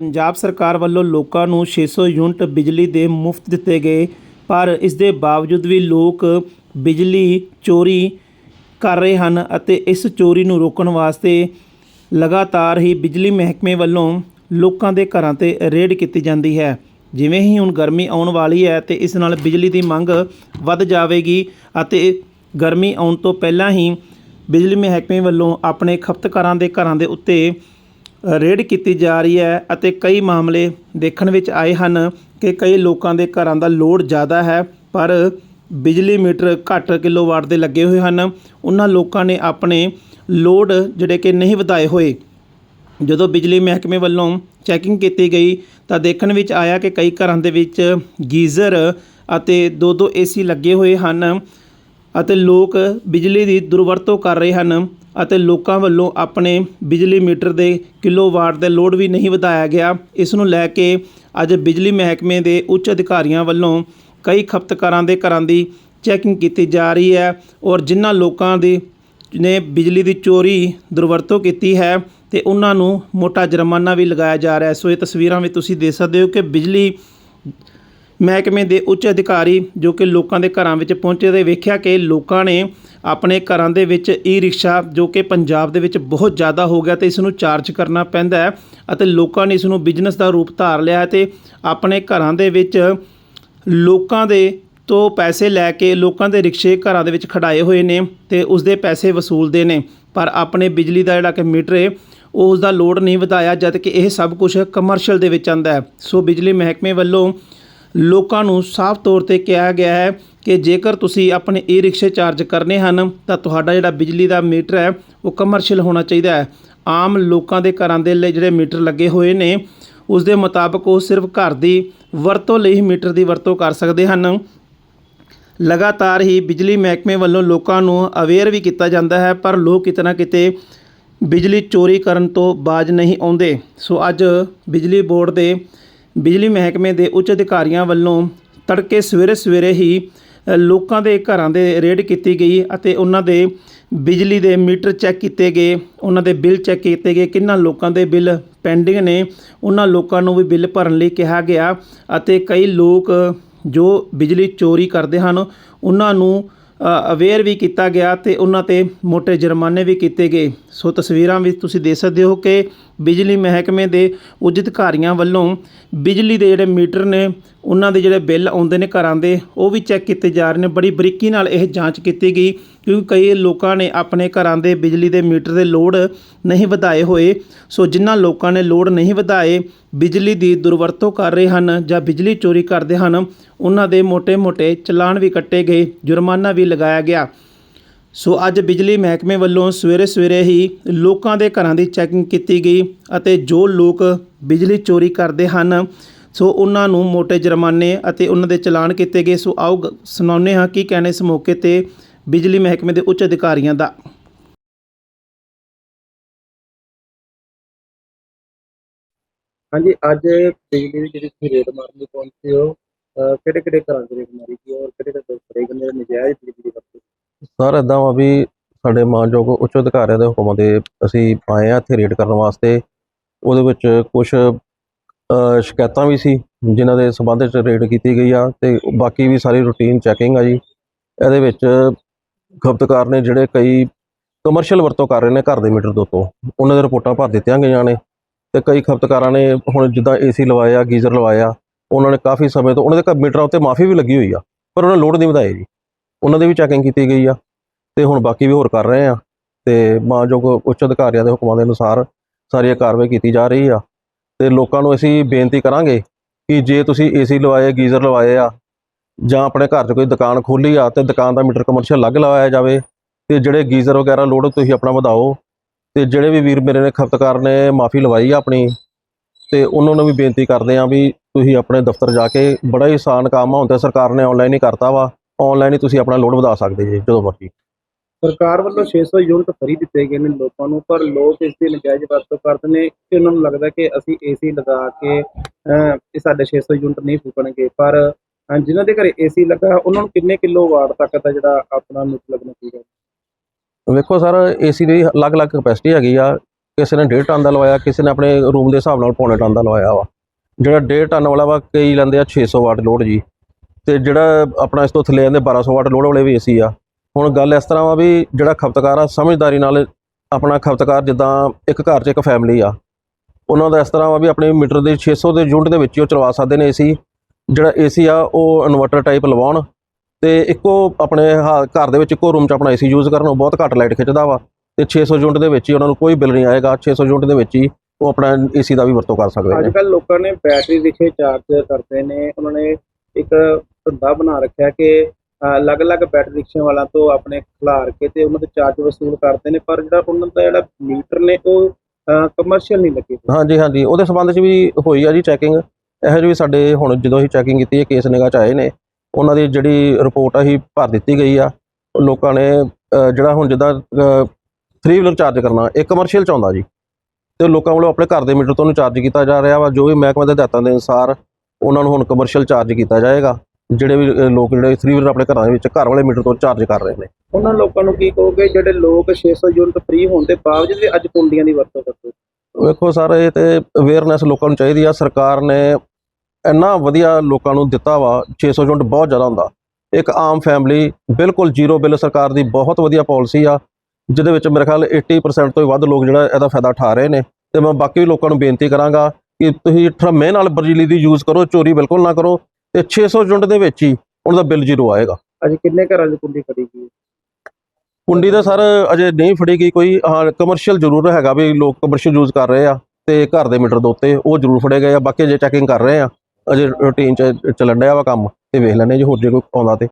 ਪੰਜਾਬ ਸਰਕਾਰ ਵੱਲੋਂ ਲੋਕਾਂ ਨੂੰ 600 ਯੂਨਿਟ ਬਿਜਲੀ ਦੇ ਮੁਫਤ ਦਿੱਤੇ ਗਏ, ਪਰ ਇਸ ਦੇ ਬਾਵਜੂਦ ਵੀ ਲੋਕ ਬਿਜਲੀ ਚੋਰੀ ਕਰ ਰਹੇ ਹਨ ਅਤੇ ਇਸ ਚੋਰੀ ਨੂੰ ਰੋਕਣ ਵਾਸਤੇ ਲਗਾਤਾਰ ਹੀ ਬਿਜਲੀ ਮਹਿਕਮੇ ਵੱਲੋਂ ਲੋਕਾਂ ਦੇ ਘਰਾਂ ਤੇ ਰੇਡ ਕੀਤੀ ਜਾਂਦੀ ਹੈ। ਜਿਵੇਂ ਹੀ ਹੁਣ ਗਰਮੀ ਆਉਣ ਵਾਲੀ ਹੈ ਤੇ ਇਸ ਨਾਲ ਬਿਜਲੀ ਦੀ ਮੰਗ ਵੱਧ ਜਾਵੇਗੀ ਅਤੇ ਗਰਮੀ ਆਉਣ ਤੋਂ ਪਹਿਲਾਂ ਹੀ ਬਿਜਲੀ ਮਹਿਕਮੇ ਵੱਲੋਂ ਆਪਣੇ ਖਪਤਕਾਰਾਂ ਦੇ ਘਰਾਂ ਦੇ ਉੱਤੇ ਰੇਡ ਕੀਤੀ ਜਾ ਰਹੀ ਹੈ ਅਤੇ ਕਈ ਮਾਮਲੇ ਦੇਖਣ ਵਿੱਚ ਆਏ ਹਨ ਕਿ ਕਈ ਲੋਕਾਂ ਦੇ ਘਰਾਂ ਦਾ ਲੋਡ ਜ਼ਿਆਦਾ ਹੈ, ਪਰ ਬਿਜਲੀ ਮੀਟਰ ਘੱਟ ਕਿਲੋਵਾਟ ਦੇ ਲੱਗੇ ਹੋਏ ਹਨ। ਉਹਨਾਂ ਲੋਕਾਂ ਨੇ ਆਪਣੇ ਲੋਡ ਜਿਹੜੇ ਕਿ ਨਹੀਂ ਵਧਾਏ ਹੋਏ। ਜਦੋਂ ਬਿਜਲੀ ਮਹਿਕਮੇ ਵੱਲੋਂ ਚੈਕਿੰਗ ਕੀਤੀ ਗਈ ਤਾਂ ਦੇਖਣ ਵਿੱਚ ਆਇਆ ਕਿ ਕਈ ਘਰਾਂ ਦੇ ਵਿੱਚ ਗੀਜ਼ਰ ਅਤੇ ਦੋ ਦੋ ਏਸੀ ਲੱਗੇ ਹੋਏ ਹਨ ਅਤੇ ਲੋਕ ਬਿਜਲੀ ਦੀ ਦੁਰਵਰਤੋਂ ਕਰ ਰਹੇ ਹਨ। ਅਤੇ ਲੋਕਾਂ ਵੱਲੋਂ ਆਪਣੇ ਬਿਜਲੀ ਮੀਟਰ ਦੇ ਕਿਲੋਵਾਟ ਦੇ ਲੋਡ ਵੀ ਨਹੀਂ ਵਧਾਇਆ ਗਿਆ। ਇਸ ਨੂੰ ਲੈ ਕੇ ਅੱਜ ਬਿਜਲੀ ਮਹਿਕਮੇ ਦੇ ਉੱਚ ਅਧਿਕਾਰੀਆਂ ਵੱਲੋਂ ਕਈ ਖਪਤਕਾਰਾਂ ਦੇ ਘਰਾਂ ਦੀ ਚੈਕਿੰਗ ਕੀਤੀ ਜਾ ਰਹੀ ਹੈ ਔਰ ਜਿਨ੍ਹਾਂ ਲੋਕਾਂ ਦੀ ਨੇ ਬਿਜਲੀ ਦੀ ਚੋਰੀ ਦੁਰਵਰਤੋਂ ਕੀਤੀ ਹੈ ਤੇ ਉਹਨਾਂ ਨੂੰ ਮੋਟਾ ਜੁਰਮਾਨਾ ਵੀ ਲਗਾਇਆ ਜਾ ਰਿਹਾ ਹੈ। ਸੋ ਇਹ ਤਸਵੀਰਾਂ ਵਿੱਚ ਤੁਸੀਂ ਦੇਖ ਸਕਦੇ ਹੋ ਕਿ ਬਿਜਲੀ ਮਹਿਕਮੇ ਦੇ ਉੱਚ ਅਧਿਕਾਰੀ ਜੋ ਕਿ ਲੋਕਾਂ ਦੇ ਘਰਾਂ ਵਿੱਚ ਪਹੁੰਚੇ ਤੇ ਵੇਖਿਆ ਕਿ ਲੋਕਾਂ ਨੇ ਆਪਣੇ ਘਰਾਂ ਦੇ ਵਿੱਚ ਈ ਰਿਕਸ਼ਾ ਜੋ ਕਿ ਪੰਜਾਬ ਦੇ ਵਿੱਚ ਬਹੁਤ ਜ਼ਿਆਦਾ ਹੋ ਗਿਆ ਤੇ ਇਸ ਨੂੰ ਚਾਰਜ ਕਰਨਾ ਪੈਂਦਾ ਹੈ ਅਤੇ ਲੋਕਾਂ ਨੇ ਇਸ ਨੂੰ ਬਿਜ਼ਨਸ ਦਾ ਰੂਪ ਧਾਰ ਲਿਆ ਹੈ ਤੇ ਆਪਣੇ ਘਰਾਂ ਦੇ ਵਿੱਚ ਲੋਕਾਂ ਦੇ ਤੋਂ ਪੈਸੇ ਲੈ ਕੇ ਲੋਕਾਂ ਦੇ ਰਿਕਸ਼ੇ ਘਰਾਂ ਦੇ ਵਿੱਚ ਖੜਾਏ ਹੋਏ ਨੇ ਤੇ ਉਸ ਦੇ ਪੈਸੇ ਵਸੂਲਦੇ ਨੇ। ਪਰ ਆਪਣੇ ਬਿਜਲੀ ਦਾ ਜਿਹੜਾ ਕਿ ਮੀਟਰ ਹੈ ਉਹ ਉਸ ਦਾ ਲੋਡ ਨਹੀਂ ਵਧਾਇਆ ਜਦ ਕਿ ਇਹ ਸਭ ਕੁਝ ਕਮਰਸ਼ੀਅਲ ਦੇ ਵਿੱਚ ਆਂਦਾ ਹੈ। ਸੋ ਬਿਜਲੀ ਮਹਿਕਮੇ ਵੱਲੋਂ ਲੋਕਾਂ ਨੂੰ ਸਾਫ਼ ਤੌਰ ਤੇ ਕਿਹਾ ਗਿਆ ਹੈ ਕਿ ਜੇਕਰ ਤੁਸੀਂ ਆਪਣੇ ਈ ਰਿਕਸ਼ੇ ਚਾਰਜ ਕਰਨੇ ਹਨ, ਤਾਂ ਤੁਹਾਡਾ ਜਿਹੜਾ ਬਿਜਲੀ ਦਾ ਮੀਟਰ ਹੈ, ਉਹ ਕਮਰਸ਼ੀਅਲ ਹੋਣਾ ਚਾਹੀਦਾ ਹੈ। ਆਮ ਲੋਕਾਂ ਦੇ ਘਰਾਂ ਦੇ ਲਈ ਜਿਹੜੇ ਮੀਟਰ ਲੱਗੇ ਹੋਏ ਨੇ, ਉਸ ਦੇ ਮੁਤਾਬਕ ਉਹ ਸਿਰਫ ਘਰ ਦੀ ਵਰਤੋਂ ਲਈ ਹੀ ਮੀਟਰ ਦੀ ਵਰਤੋਂ ਕਰ ਸਕਦੇ ਹਨ। ਲਗਾਤਾਰ ਹੀ ਬਿਜਲੀ ਮਹਿਕਮੇ ਵੱਲੋਂ ਲੋਕਾਂ ਨੂੰ ਅਵੇਅਰ ਵੀ ਕੀਤਾ ਜਾਂਦਾ ਹੈ, ਪਰ ਲੋਕ ਕਿਤੇ ਨਾ ਕਿਤੇ ਬਿਜਲੀ ਚੋਰੀ ਕਰਨ ਤੋਂ ਬਾਜ ਨਹੀਂ ਆਉਂਦੇ। ਸੋ ਅੱਜ ਬਿਜਲੀ ਬੋਰਡ ਦੇ ਬਿਜਲੀ ਮਹਿਕਮੇ ਦੇ ਉੱਚ ਅਧਿਕਾਰੀਆਂ ਵੱਲੋਂ ਤੜਕੇ ਸਵੇਰੇ ਸਵੇਰੇ ਹੀ ਲੋਕਾਂ ਦੇ ਘਰਾਂ ਦੇ ਰੇਡ ਕੀਤੀ ਗਈ ਅਤੇ ਉਹਨਾਂ ਦੇ ਬਿਜਲੀ ਦੇ ਮੀਟਰ ਚੈੱਕ ਕੀਤੇ ਗਏ, ਉਹਨਾਂ ਦੇ ਬਿੱਲ ਚੈੱਕ ਕੀਤੇ ਗਏ, ਕਿੰਨਾ ਲੋਕਾਂ ਦੇ ਬਿੱਲ ਪੈਂਡਿੰਗ ਨੇ, ਉਹਨਾਂ ਲੋਕਾਂ ਨੂੰ ਵੀ ਬਿੱਲ ਭਰਨ ਲਈ ਕਿਹਾ ਗਿਆ ਅਤੇ ਕਈ ਲੋਕ ਜੋ ਬਿਜਲੀ ਚੋਰੀ ਕਰਦੇ ਹਨ, ਉਹਨਾਂ ਨੂੰ ਅਵੇਅਰ ਵੀ ਕੀਤਾ ਗਿਆ ਤੇ ਉਹਨਾਂ ਤੇ ਮੋٹے ਜੁਰਮਾਨੇ ਵੀ ਕੀਤੇ ਗਏ। ਸੋ ਤਸਵੀਰਾਂ ਵਿੱਚ ਤੁਸੀਂ ਦੇਖ ਸਕਦੇ ਹੋ ਕਿ ਬਿਜਲੀ ਮਹਿਕਮੇ ਦੇ ਉੱਚ ਅਧਿਕਾਰੀਆਂ ਵੱਲੋਂ ਬਿਜਲੀ ਦੇ ਜਿਹੜੇ ਮੀਟਰ ਨੇ, ਉਹਨਾਂ ਦੇ ਜਿਹੜੇ ਬਿੱਲ ਆਉਂਦੇ ਨੇ ਘਰਾਂ ਦੇ, ਉਹ ਵੀ ਚੈੱਕ ਕੀਤੇ ਜਾ ਰਹੇ ਨੇ। ਬੜੀ ਬਰੀਕੀ ਨਾਲ ਇਹ ਜਾਂਚ ਕੀਤੀ ਗਈ, ਕਿਉਂਕਿ ਕਈ ਲੋਕਾਂ ਨੇ ਆਪਣੇ ਘਰਾਂ ਦੇ ਬਿਜਲੀ ਦੇ ਮੀਟਰ ਦੇ ਲੋਡ ਨਹੀਂ ਵਧਾਏ ਹੋਏ। ਸੋ ਜਿਨ੍ਹਾਂ ਲੋਕਾਂ ਨੇ ਲੋਡ ਨਹੀਂ ਵਧਾਏ, ਬਿਜਲੀ ਦੀ ਦੁਰਵਰਤੋਂ ਕਰ ਰਹੇ ਹਨ ਜਾਂ ਬਿਜਲੀ ਚੋਰੀ ਕਰਦੇ ਹਨ, ਉਹਨਾਂ ਦੇ ਮੋٹے-ਮੋٹے ਚਲਾਨ ਵੀ ਕੱਟੇ ਗਏ, ਜੁਰਮਾਨਾ ਵੀ ਲਗਾਇਆ ਗਿਆ। ਸੋ ਅੱਜ ਬਿਜਲੀ ਮਹਿਕਮੇ ਵੱਲੋਂ ਸਵੇਰੇ ਸਵੇਰੇ ਹੀ ਲੋਕਾਂ ਦੇ ਘਰਾਂ ਦੀ ਚੈਕਿੰਗ ਕੀਤੀ ਗਈ ਅਤੇ ਜੋ ਲੋਕ ਬਿਜਲੀ ਚੋਰੀ ਕਰਦੇ ਹਨ, ਸੋ ਉਹਨਾਂ ਨੂੰ ਮੋٹے ਜੁਰਮਾਨੇ ਅਤੇ ਉਹਨਾਂ ਦੇ ਚਲਾਨ ਕੀਤੇ ਗਏ। ਸੋ ਆਓ ਸੁਣਾਉਂਦੇ ਹਾਂ ਕੀ ਕਹਿਣੇ ਇਸ ਮੌਕੇ ਤੇ ਬਿਜਲੀ ਮਹਿਕਮੇ ਦੇ ਉੱਚ ਅਧਿਕਾਰੀਆਂ ਦਾ। ਹਾਂਜੀ, ਅੱਜ ਬਿਜਲੀ ਦੀ ਜਿਹੜੀ ਤੁਸੀਂ ਰੇਟ ਮਾਰਨ ਲਈ ਪਹੁੰਚੇ ਹੋ ਕਿਹੜੇ ਕਿਹੜੇ ਘਰਾਂ ਦੇ ਰੇਟ ਮਾਰੀ ਗਈ ਔਰ ਕਿਹੜੇ ਕਿਹੜੇ ਫੜੇ ਗਏ ਨਜਾਇਜ਼ ਬਿਜਲੀ ਵਰਤੋਂ ਸਰ ਇਦਾਂ ਵਾ ਵੀ ਸਾਡੇ ਮਾਨਯੋਗ ਉੱਚ ਅਧਿਕਾਰੀਆਂ ਦੇ ਹੁਕਮਾਂ ਦੇ ਅਸੀਂ ਆਏ ਆ ਇੱਥੇ ਰੇਡ ਕਰਨ ਵਾਸਤੇ। ਉਹਦੇ ਵਿੱਚ ਕੁਝ ਸ਼ਿਕਾਇਤਾਂ ਵੀ ਸੀ, ਜਿਨ੍ਹਾਂ ਦੇ ਸੰਬੰਧ ਵਿੱਚ ਰੇਡ ਕੀਤੀ ਗਈ ਆ ਤੇ ਬਾਕੀ ਵੀ ਸਾਰੀ ਰੂਟੀਨ ਚੈਕਿੰਗ ਆ ਜੀ। ਇਹਦੇ ਵਿੱਚ ਖਪਤਕਾਰ ਨੇ ਜਿਹੜੇ ਕਈ ਕਮਰਸ਼ੀਅਲ ਵਰਤੋਂ ਕਰ ਰਹੇ ਨੇ ਘਰ ਦੇ ਮੀਟਰ ਦੇ ਉੱਤੋਂ। ਉਹਨਾਂ ਦੇ ਰਿਪੋਰਟਾਂ ਭਰ ਦਿੱਤੀਆਂ ਗਈਆਂ ਨੇ ਤੇ ਕਈ ਖਪਤਕਾਰਾਂ ਨੇ ਹੁਣ ਜਿੱਦਾਂ ਏਸੀ ਲਵਾਇਆ, ਗੀਜ਼ਰ ਲਵਾਇਆ, ਉਹਨਾਂ ਨੇ ਕਾਫੀ ਸਮੇਂ ਤੋਂ, ਉਹਨਾਂ ਦੇ ਘਰ ਮੀਟਰਾਂ ਉੱਤੇ ਮਾਫੀ ਵੀ ਲੱਗੀ ਹੋਈ ਆ, ਪਰ ਉਹਨਾਂ ਲੋਡ ਨਹੀਂ ਵਧਾਏ ਜੀ। ਉਹਨਾਂ ਦੀ ਵੀ ਚੈਕਿੰਗ ਕੀਤੀ ਗਈ ਆ ਤੇ ਹੁਣ ਬਾਕੀ ਵੀ ਹੋਰ ਕਰ ਰਹੇ ਆ ਤੇ ਮਾਨਯੋਗ ਉੱਚ ਅਧਿਕਾਰੀਆਂ ਦੇ ਹੁਕਮਾਂ ਦੇ ਅਨੁਸਾਰ ਸਾਰੀ ਇਹ ਕਾਰਵਾਈ ਕੀਤੀ ਜਾ ਰਹੀ ਆ ਤੇ ਲੋਕਾਂ ਨੂੰ ਅਸੀਂ ਬੇਨਤੀ ਕਰਾਂਗੇ ਕਿ ਜੇ ਤੁਸੀਂ ਏਸੀ ਲਵਾਏ, ਗੀਜ਼ਰ ਲਵਾਏ ਆ ਜਾਂ ਆਪਣੇ ਘਰ 'ਚ ਕੋਈ ਦੁਕਾਨ ਖੋਲੀ ਆ ਤੇ ਦੁਕਾਨ ਦਾ ਮੀਟਰ ਕਮਰਸ਼ੀਅਲ ਅਲੱਗ ਲਵਾਇਆ ਜਾਵੇ ਤੇ ਜਿਹੜੇ ਗੀਜ਼ਰ ਵਗੈਰਾ ਲੋਡ ਤੁਸੀਂ ਆਪਣਾ ਵਧਾਓ ਤੇ ਜਿਹੜੇ ਵੀ ਵੀਰ ਮੇਰੇ ਨੇ ਖਪਤਕਾਰ ਨੇ ਮਾਫੀ ਲਵਾਈ ਆ ਆਪਣੀ ਤੇ ਉਹਨਾਂ ਨੂੰ ਵੀ ਬੇਨਤੀ ਕਰਦੇ ਆ ਵੀ ਤੁਸੀਂ ਆਪਣੇ ਦਫ਼ਤਰ ਜਾ ਕੇ ਬੜਾ ਹੀ ਆਸਾਨ ਕੰਮ ਆ, ਹੁਣ ਸਰਕਾਰ ਨੇ ਆਨਲਾਈਨ ਹੀ ਕਰਤਾ ਵਾ ਆਨਲਾਈਨ ਹੀ ਤੁਸੀਂ ਆਪਣਾ ਲੋਡ ਵਧਾ ਸਕਦੇ ਜੀ ਜਦੋਂ ਮਰਜ਼ੀ। ਸਰਕਾਰ ਵੱਲੋਂ 600 ਯੂਨਿਟ ਫਰੀ ਦਿੱਤੇ ਗਏ ਨੇ ਲੋਕਾਂ ਨੂੰ ਪਰ ਲੋਕ ਇਸ ਦੀ ਨਜਾਇਜ਼ ਵਰਤੋਂ ਕਰਦੇ ਨੇ ਕਿ ਉਹਨਾਂ ਨੂੰ ਲੱਗਦਾ ਕਿ ਅਸੀਂ ਏਸੀ ਲਗਾ ਕੇ ਇਹ ਸਾਡੇ 600 ਯੂਨਿਟ ਨਹੀਂ ਫੂਕਣਗੇ। ਪਰ ਜਿਨ੍ਹਾਂ ਦੇ ਘਰੇ ਏਸੀ ਲੱਗਾ ਹੈ, ਉਹਨਾਂ ਨੂੰ ਕਿੰਨੇ ਕਿਲੋ ਵਾਟ ਤੱਕ ਦਾ ਜਿਹੜਾ ਆਪਣਾ ਮੀਟਰ ਲੱਗਣਾ ਚਾਹੀਦਾ? ਵੇਖੋ ਸਰ ਏਸੀ ਦੀ ਅਲੱਗ-ਅਲੱਗ ਕਪੈਸਿਟੀ ਹੈਗੀ ਆ। ਕਿਸੇ ਨੇ 1.5 ਟਨ ਦਾ ਲਵਾਇਆ ਕਿਸੇ ਨੇ ਆਪਣੇ ਰੂਮ ਦੇ ਹਿਸਾਬ ਨਾਲ ਪੌਣੇ ਟਨ ਦਾ ਲਵਾਇਆ ਵਾ। ਜਿਹੜਾ 1.5 ਟਨ ਵਾਲਾ ਵਾ ਕਈ ਲੈਂਦੇ ਆ 600 ਵਾਟ ਲੋਡ ਜੀ। ਤੇ ਜਿਹੜਾ ਆਪਣਾ ਇਸ ਤੋਂ ਥੱਲੇ ਜਾਂਦੇ 1200 ਵਾਟ ਲੋਡ ਵਾਲੇ ਵੀ ਏਸੀ ਆ। ਹੁਣ ਗੱਲ ਇਸ ਤਰ੍ਹਾਂ ਵਾ ਵੀ ਜਿਹੜਾ ਖਪਤਕਾਰ ਆ, ਸਮਝਦਾਰੀ ਨਾਲ ਆਪਣਾ ਖਪਤਕਾਰ ਜਿੱਦਾਂ ਇੱਕ ਘਰ 'ਚ ਇੱਕ ਫੈਮਿਲੀ ਆ। ਉਹਨਾਂ ਦਾ ਇਸ ਤਰ੍ਹਾਂ ਵਾ ਵੀ ਆਪਣੇ ਮੀਟਰ ਦੇ 600 ਦੇ ਯੂਨਿਟ ਦੇ ਵਿੱਚ ਹੀ ਉਹ ਚਲਵਾ ਸਕਦੇ ਨੇ ਏਸੀ। ਜਿਹੜਾ ਏਸੀ ਆ, ਉਹ ਇਨਵਰਟਰ ਟਾਈਪ ਲਵਾਉਣ ਤੇ ਇੱਕੋ ਆਪਣੇ ਹਾ- ਘਰ ਦੇ ਵਿੱਚ ਇੱਕੋ ਰੂਮ 'ਚ ਆਪਣਾ ਏਸੀ ਯੂਜ਼ ਕਰਨ, ਉਹ ਬਹੁਤ ਘੱਟ ਲਾਈਟ ਖਿੱਚਦਾ ਵਾ ਤੇ 600 ਯੂਨਿਟ ਦੇ ਵਿੱਚ ਹੀ ਉਹਨਾਂ ਨੂੰ ਕੋਈ ਬਿੱਲ ਨਹੀਂ ਆਏਗਾ। 600 ਯੂਨਿਟ ਦੇ ਵਿੱਚ ਹੀ ਉਹ ਆਪਣਾ ਏਸੀ ਦਾ ਵੀ ਵਰਤੋਂ ਕਰ ਸਕਦੇ ਅੱਜ ਨੇ ਕੱਲ ਲੋਕਾਂ ਨੇ ਬੈਟਰੀ ਰਿਕਸ਼ੇ ਚਾਰਜ ਕਰਦੇ ਨੇ। ਉਹਨਾਂ ਨੇ ਇੱਕ ਧੰਦਾ ਬਣਾ ਰੱਖਿਆ ਕਿ ਅਲੱਗ-ਅਲੱਗ ਬੈਟਰੀ ਰਿਕਸ਼ਿਆਂ ਵਾਲਾ ਤੋਂ ਆਪਣੇ ਖਿਲਾਰ ਕੇ ਤੇ ਉਹਨਾਂ ਦੇ ਚਾਰਜ ਵਸੂਲ ਕਰਦੇ ਨੇ, ਪਰ ਜਿਹੜਾ ਉਹਨਾਂ ਦਾ ਜਿਹੜਾ ਮੀਟਰ ਨੇ, ਉਹ ਕਮਰਸ਼ੀਅਲ ਨਹੀਂ ਲੱਗੇ ਹਾਂਜੀ ਹਾਂਜੀ। ਉਹਦੇ ਸੰਬੰਧ 'ਚ ਵੀ ਹੋਈ ਆ ਜੀ ਚੈਕਿੰਗ ਇਹੋ ਜਿਹੇ ਵੀ ਸਾਡੇ ਹੁਣ ਜਦੋਂ ਅਸੀਂ ਚੈਕਿੰਗ ਕੀਤੀ ਹੈ ਕੇਸ ਨਿਗਾਹ 'ਚ ਆਏ ਨੇ, ਉਹਨਾਂ ਦੀ ਜਿਹੜੀ ਰਿਪੋਰਟ ਆ ਹੀ ਭਰ ਦਿੱਤੀ ਗਈ ਆ। ਉਹ ਲੋਕਾਂ ਨੇ ਜਿਹੜਾ ਹੁਣ ਜਿੱਦਾਂ 3 ਵੀਲਰ ਚਾਰਜ ਕਰਨਾ, ਇਹ ਕਮਰਸ਼ੀਅਲ 'ਚ ਆਉਂਦਾ ਜੀ। ਤੇ ਲੋਕਾਂ ਵੱਲੋਂ ਆਪਣੇ ਘਰ ਦੇ ਮੀਟਰ ਤੋਂ ਉਹਨੂੰ ਚਾਰਜ ਕੀਤਾ ਜਾ ਰਿਹਾ ਵਾ, ਜੋ ਵੀ ਮਹਿਕਮੇ ਦੇ ਹਦਾਇਤਾਂ ਦੇ ਅਨੁਸਾਰ ਉਹਨਾਂ ਨੂੰ ਹੁਣ ਕਮਰਸ਼ੀਅਲ ਚਾਰਜ ਕੀਤਾ ਜਾਏਗਾ। ਜਿਹੜੇ ਵੀ ਲੋਕ ਜਿਹੜੇ 3 ਵੀਲਰ ਆਪਣੇ ਘਰਾਂ ਦੇ ਵਿੱਚ ਘਰ ਵਾਲੇ ਮੀਟਰ ਤੋਂ ਚਾਰਜ ਕਰ ਰਹੇ ਨੇ। ਉਹਨਾਂ ਲੋਕਾਂ ਨੂੰ ਕੀ ਕਹੋਗੇ? ਜਿਹੜੇ ਲੋਕ 600 ਯੂਨਿਟ ਫ੍ਰੀ ਹੋਣ ਦੇ ਬਾਵਜੂਦ ਵੀ ਅੱਜ ਕੁੰਡੀਆਂ ਦੀ ਵਰਤੋਂ ਕਰਦੇ? ਵੇਖੋ ਸਰ ਇਹ ਤੇ ਅਵੇਅਰਨੈਸ ਲੋਕਾਂ ਨੂੰ ਚਾਹੀਦੀ ਆ। ਸਰਕਾਰ ਨੇ ਇੰਨਾ ਵਧੀਆ ਲੋਕਾਂ ਨੂੰ ਦਿੱਤਾ ਵਾ 600 ਯੂਨਿਟ ਬਹੁਤ ਜ਼ਿਆਦਾ ਹੁੰਦਾ। ਇੱਕ ਆਮ ਫੈਮਿਲੀ ਬਿਲਕੁਲ ਜ਼ੀਰੋ ਬਿੱਲ ਸਰਕਾਰ ਦੀ ਬਹੁਤ ਵਧੀਆ ਪਾਲਿਸੀ ਆ ਜਿਹਦੇ ਵਿੱਚ ਮੇਰੇ ਖਿਆਲ 80% ਤੋਂ ਵੀ ਵੱਧ ਲੋਕ ਜਿਹੜਾ ਇਹਦਾ ਫਾਇਦਾ ਉਠਾ ਰਹੇ ਨੇ। ਤੇ ਮੈਂ ਬਾਕੀ ਲੋਕਾਂ ਨੂੰ ਬੇਨਤੀ ਕਰਾਂਗਾ ਕਿ ਤੁਸੀਂ ਠਰਮੇ ਨਾਲ ਬਿਜਲੀ ਦੀ ਯੂਜ਼ ਕਰੋ ਚੋਰੀ ਬਿਲਕੁਲ ਨਾ ਕਰੋ। ਤੇ 600 ਯੂਨਿਟ ਦੇ ਵਿੱਚ ਹੀ ਉਹਨਾਂ ਦਾ ਬਿੱਲ ਜ਼ੀਰੋ ਆਏਗਾ। ਅੱਜ ਕਿੰਨੇ ਘਰਾਂ 'ਚ ਕੁੰਡੀ ਫੜੀ ਗਈ? ਕੁੰਡੀ ਦਾ ਸਰ ਅਜੇ ਨਹੀਂ ਫੜੀ ਗਈ ਕੋਈ। ਹਾਂ ਕਮਰਸ਼ੀਅਲ ਜ਼ਰੂਰ ਹੈਗਾ ਵੀ ਲੋਕ ਕਮਰਸ਼ੀਅਲ ਯੂਜ਼ ਕਰ ਰਹੇ ਆ ਤੇ ਘਰ ਦੇ ਮੀਟਰ ਦੇ ਉੱਤੇ ਉਹ ਜ਼ਰੂਰ ਫੜੇ ਗਏ ਆ। ਬਾਕੀ ਅਜੇ ਚੈਕਿੰਗ ਕਰ ਰਹੇ ਆ। ਅਜੇ ਰੂਟੀਨ ਚ ਚੱਲਣ ਡਿਆ ਵਾ ਕੰਮ ਤੇ ਵੇਖ ਲੈਣੇ ਜੇ ਹੋਰ ਜੇ ਕੋਈ ਆਉਂਦਾ ਤੇ।